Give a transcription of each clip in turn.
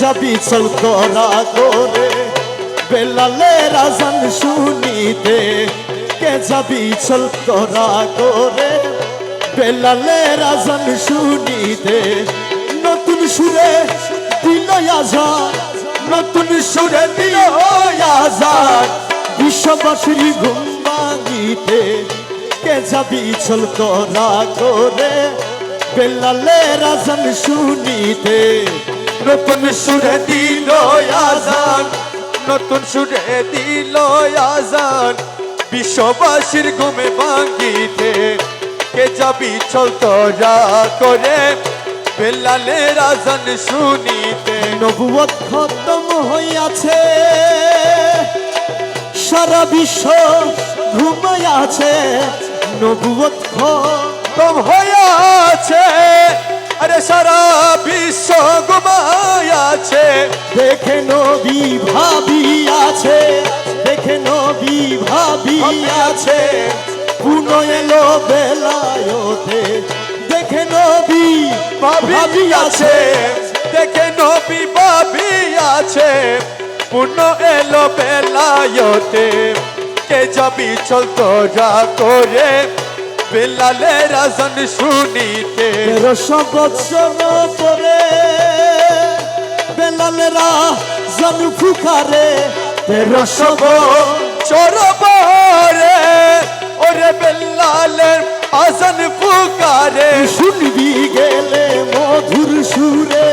যাবি চল তোরা করে। বেলালে রাজান শুনিতে কে যাবি চল তোরা করে? বেলালে রাজান শুনিতে নতুন সুরে দিল আজান, নতুন সুরে দিল আজান। বিশ্ববাসীর ঘুম ভাঙিতে কে যাবি চল তোরা করে? বেলালে রাজান শুনিতে নতুন সুরে দিল আজান, নতুন সুরে দিল আজান। বিশ্ববাসীর ঘুমে ভাঙ্গিতে কে যাবি চল তোরা করে? বেলালের আজান শুনিতে নবুয়ত খতম হইয়াছে। সারা বিশ্ব ঘুমাই আছে নবুয়ত খতম হইয়াছে। আরে সারা বিশ্ব ঘুমায় আছে দেখে নবী ভাবি আছে দেখে নবী ভাবি আছে পুনঃ এলো বেলায়তে দেখে নবী ভাবি আছে দেখে নবী ভাবি আছে পূর্ণ এলো বেলায়তে কে যাবি চল তোরা করে বেলালে রাজন শুনিতে। তেরোশো বছর পরে বেলালেরা জন ফুকারে। তেরোশো চরবরে ওরে বেলালের আজান ফুকারে। শুনবি গেলে মধুর সুরে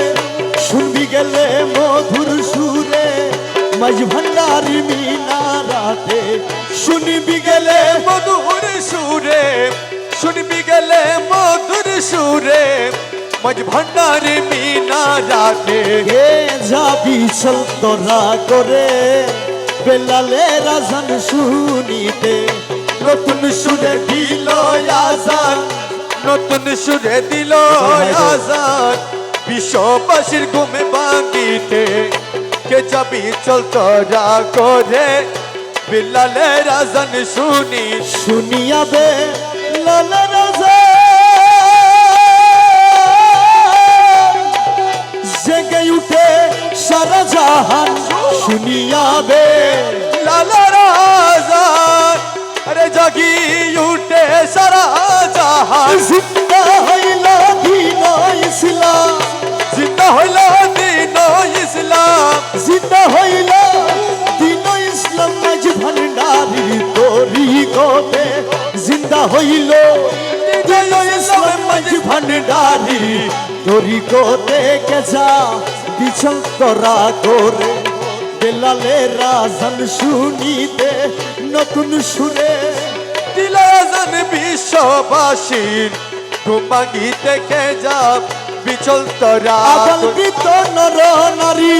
শুনবি গেলে মধুর সুরে মাঝ ভান্ডারি মিনারাতে। শুনবি গেলে মধুর সুরে শুনবি গেলে মধুর সুরে মজ ভান্ডারে মিনা রাতে কে যাবি চল তোরা করে বেলালে রাজন শুনিতে। নতুন সুরে দিল আজান নতুন সুরে দিল আজান। বিশ্ববাসীর ঘুমে ভাঙ্গিতে কে যাবি চল তোরা করে বিল্লালের আজান শুনি। শুনিয়াবে লালা রাজা জেগে উঠে সারা জাহান শুনিয়াবে লালা রাজান আরে জাগি উঠে সারা জাহান। জিন্দা হইল দিন ইসলাম। জিন্দা হইল হইল। ভান্ডারি তোরি গোতে কে যা বিছল তোরা করে। বেলালে রাজন শুনিতে নতুন সুরে দিলাজান বিশ্ববাসীর ঘুমাগি দেখে যা বিচল তোরা নর নারী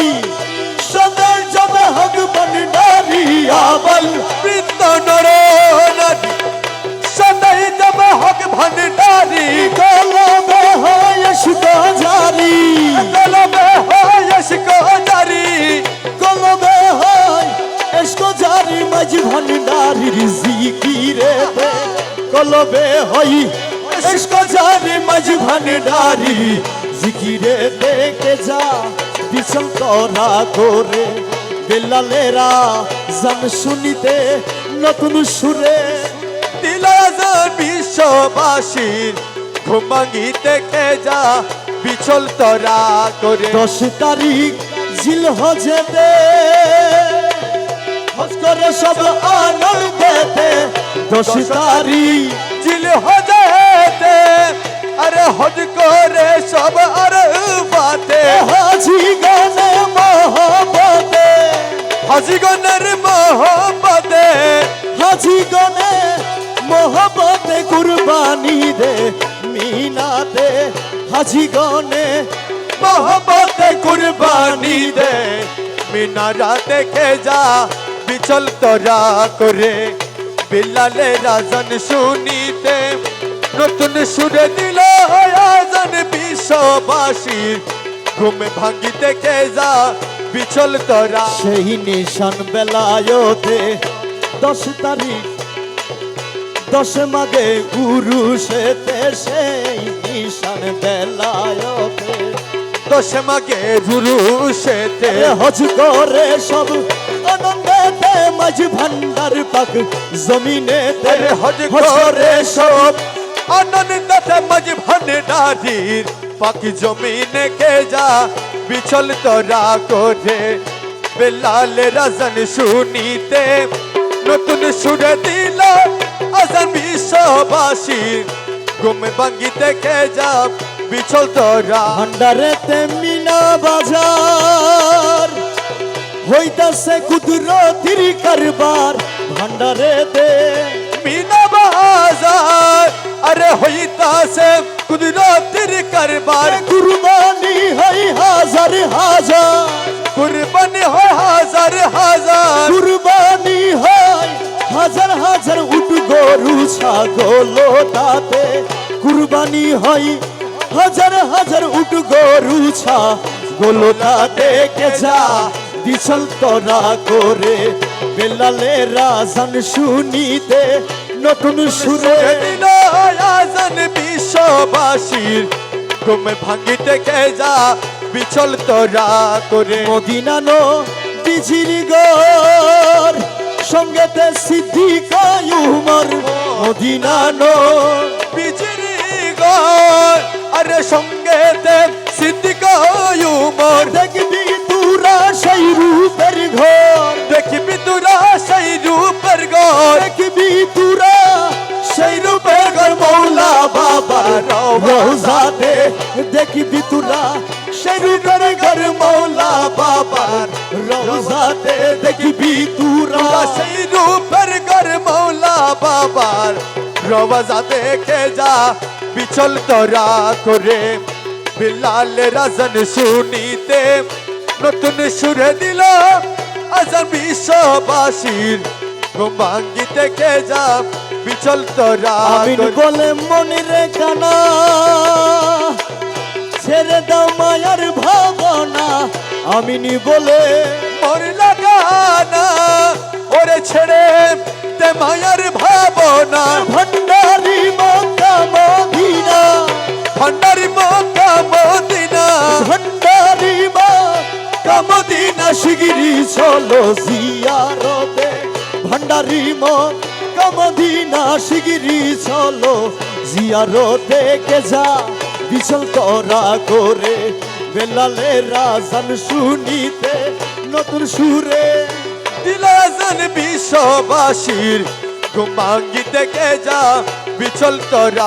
সদর জবে হক ভান্ডারি আবাল বৃত্ত নর নারী। সদাই যাব হক ভণ্ডারি কলবে হয় সুদা জারি কলবে হয়স জারি কলবে হয় এসকো জারি মাঝ ভান্ডারির জিকিরে কলবে হয় এসকো জারি মাঝ ভান্ডারি জিকিরে দেখে যা বিছল তোরা করে বেলালেরা জান শুনিতে নতুন সুরে। বিশ্ববাসীর ঘুমাগি দেখে যা বিচল তরা করে। দশ তারিখ জিল হজেতে হজ করে সব আনন্দেতে দশ তারিখ জিল হজেতে আরে হজ করে সব আর বাতে হাজি গানে মহব্বতে। হাজিগণের মোহব্বতে। হাজি গানে মহব্বতে কুরবানি দে, মিনাতে হাজি গনে মোহব্বতে কুরবানি দে, মিনারা দেখে যা, বিচল তোরা করে। বিলালে রাজন শুনিতে নতুন সুরে দিল আজান বিশ্ববাসীর ঘুম ভাঙ্গি দেখে যা, বিচল তোরা। সেই নিশান বেলায়তে দশ তারিখ দশ মাগে উরুষেতে সেই নিশান বেলায়তে। দশ মাগে রুরুষেতে এ হজ করে সব আনন্দেতে মাঝ ভান্ডার পাক জমিনেতে। হজ করে সব আনন্দতে মজ ভান্ডারির পাখি জমিনে কে যা বিচল তোরা করে বেলাল রাজন শুনিতে নতুন সুরে দিল আজান বিশ্ববাসী ঘুম ভাঙ্গিতে কে যা বিচল তোরা। ভান্ডারেতে মিনা বাজার হইতাছে কুদরতির কারবার। ভান্ডারেতে মিনা বাজার আরে হইতাছে কুদরতির কারবার। কুরবানি হয় হাজার হাজার। কুরবানি হয় হাজার হাজার। কুরবানি হয় হাজার হাজার উট গরু ছাগল তাতে কুরবানি হয়। হাজার হাজার উট গরু ছাগল তাতে কে যা বিছল তোরা করে। বেলালে রাজন শুনিতে নতুন সুরে আজান বিশ্ববাসীর ঘুম ভাঙ্গিতে কে যা বিচল তোরা করে। মদিনানো বিজির গর সঙ্গেতে সিদ্দিক উমর, মদিনানো বিচিরি গর আরে সঙ্গেতে সিদ্দিক দেখবি তুরা সেই রূপের ঘর। দেখবি তোরা সেই রূপের গর দেখবি তুরা সেই রূপের ঘর। মৌলা বাবা রোজাতে দেখবি তুরা সেই রূপের ঘর মৌলা বাবার রোজাতে দেখবি তুরা সেই রূপের গর মৌলা বাবার রওজা দেখে যা বিচল তোরা করে বিলাল রাজন শুনিতে নতুন সুরে দিল আজান বিশ্ববাসীর ঘুমাঙ্গিতে কে যা বিচল তোরা বলে মনিরে কানা আমিনি বলে মর লাগানা ওরে ছেড়ে তে মায়ার ভাবনা। Bhandari Mecca Medina. Bhandari Mecca Medina. Bhandari Mecca Medina শিগিরি চলো জিয়ারতে। ভণ্ডারি মক্কা মদিনা শিগিরি চলো জিয়ারতে। কে যা বিচল তোরা করে বেলালে রাজন শুনিতে নতুন সুরে দিলাজন বিশ্ববাসীর। ঘুমাঙ্গিতে কে যা বিচল তোরা